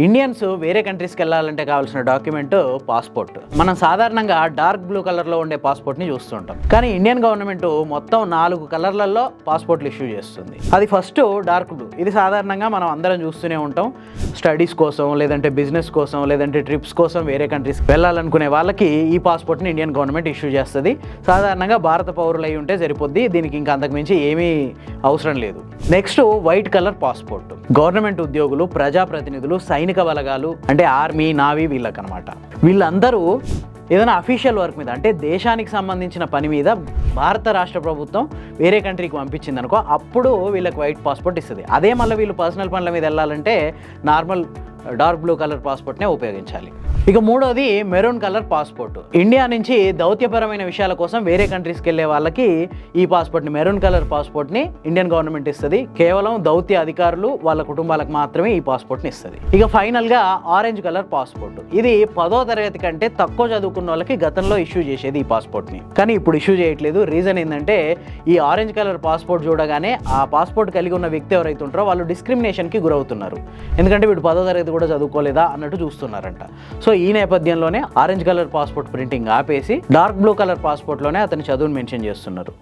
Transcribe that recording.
Indians వేరే కంట్రీస్కి వెళ్ళాలంటే కావాల్సిన డాక్యుమెంట్ పాస్పోర్ట్. మనం సాధారణంగా డార్క్ బ్లూ కలర్లో ఉండే పాస్పోర్ట్ని చూస్తుంటాం. కానీ ఇండియన్ గవర్నమెంట్ మొత్తం నాలుగు కలర్లలో పాస్పోర్ట్లు ఇష్యూ చేస్తుంది. అది ఫస్ట్ డార్క్ బ్లూ. ఇది సాధారణంగా మనం అందరం చూస్తూనే ఉంటాం. స్టడీస్ కోసం లేదంటే బిజినెస్ కోసం లేదంటే ట్రిప్స్ కోసం వేరే కంట్రీస్కి వెళ్ళాలనుకునే వాళ్ళకి ఈ పాస్పోర్ట్ని ఇండియన్ గవర్నమెంట్ ఇష్యూ చేస్తుంది. సాధారణంగా భారత పౌరులు అయి ఉంటే సరిపోద్ది. దీనికి ఇంకా అంతకుమించి ఏమీ అవసరం లేదు. Next white colour passport. Government ఉద్యోగులు ప్రజాప్రతినిధులు సైనిక బలగాలు అంటే ఆర్మీ నావీ వీళ్ళకనమాట వీళ్ళందరూ ఏదైనా అఫీషియల్ వర్క్ మీద అంటే దేశానికి సంబంధించిన పని మీద భారత రాష్ట్ర ప్రభుత్వం వేరే కంట్రీకి పంపించింది అనుకో అప్పుడు వీళ్ళకి వైట్ పాస్పోర్ట్ ఇస్తుంది. అదే మళ్ళీ వీళ్ళు పర్సనల్ పనుల మీద వెళ్ళాలంటే నార్మల్ డార్క్ బ్లూ కలర్ పాస్పోర్ట్నే ఉపయోగించాలి. ఇక మూడోది మెరూన్ కలర్ పాస్పోర్ట్. ఇండియా నుంచి దౌత్యపరమైన విషయాల కోసం వేరే కంట్రీస్కి వెళ్ళే వాళ్ళకి ఈ పాస్పోర్ట్ని మెరూన్ కలర్ పాస్పోర్ట్ని ఇండియన్ గవర్నమెంట్ ఇస్తుంది. కేవలం దౌత్య అధికారులు వాళ్ళ కుటుంబాలకు మాత్రమే ఈ పాస్పోర్ట్ని ఇస్తుంది. ఇక ఫైనల్గా ఆరెంజ్ కలర్ పాస్పోర్ట్. ఇది పదో తరగతి కంటే తక్కువ చదువుకున్న వాళ్ళకి గతంలో ఇష్యూ చేసేది ఈ పాస్పోర్ట్ని. కానీ ఇప్పుడు ఇష్యూ చేయట్లేదు. రీజన్ ఏంటంటే ఈ ఆరెంజ్ కలర్ పాస్పోర్ట్ చూడగానే ఆ పాస్పోర్ట్ కలిగి ఉన్న వ్యక్తి ఎవరైతే ఉంటారో వాళ్ళు డిస్క్రిమినేషన్కి గురవుతున్నారు. ఎందుకంటే వీడు పదో తరగతి తరగతి కూడా చదువుకోలేదా అన్నట్టు చూస్తున్నారంట. సో ఈ నేపథ్యంలోనే ఆరెంజ్ కలర్ పాస్పోర్ట్ ప్రింటింగ్ ఆపేసి డార్క్ బ్లూ కలర్ పాస్పోర్ట్లోనే అతని చదువును మెన్షన్ చేస్తున్నారు.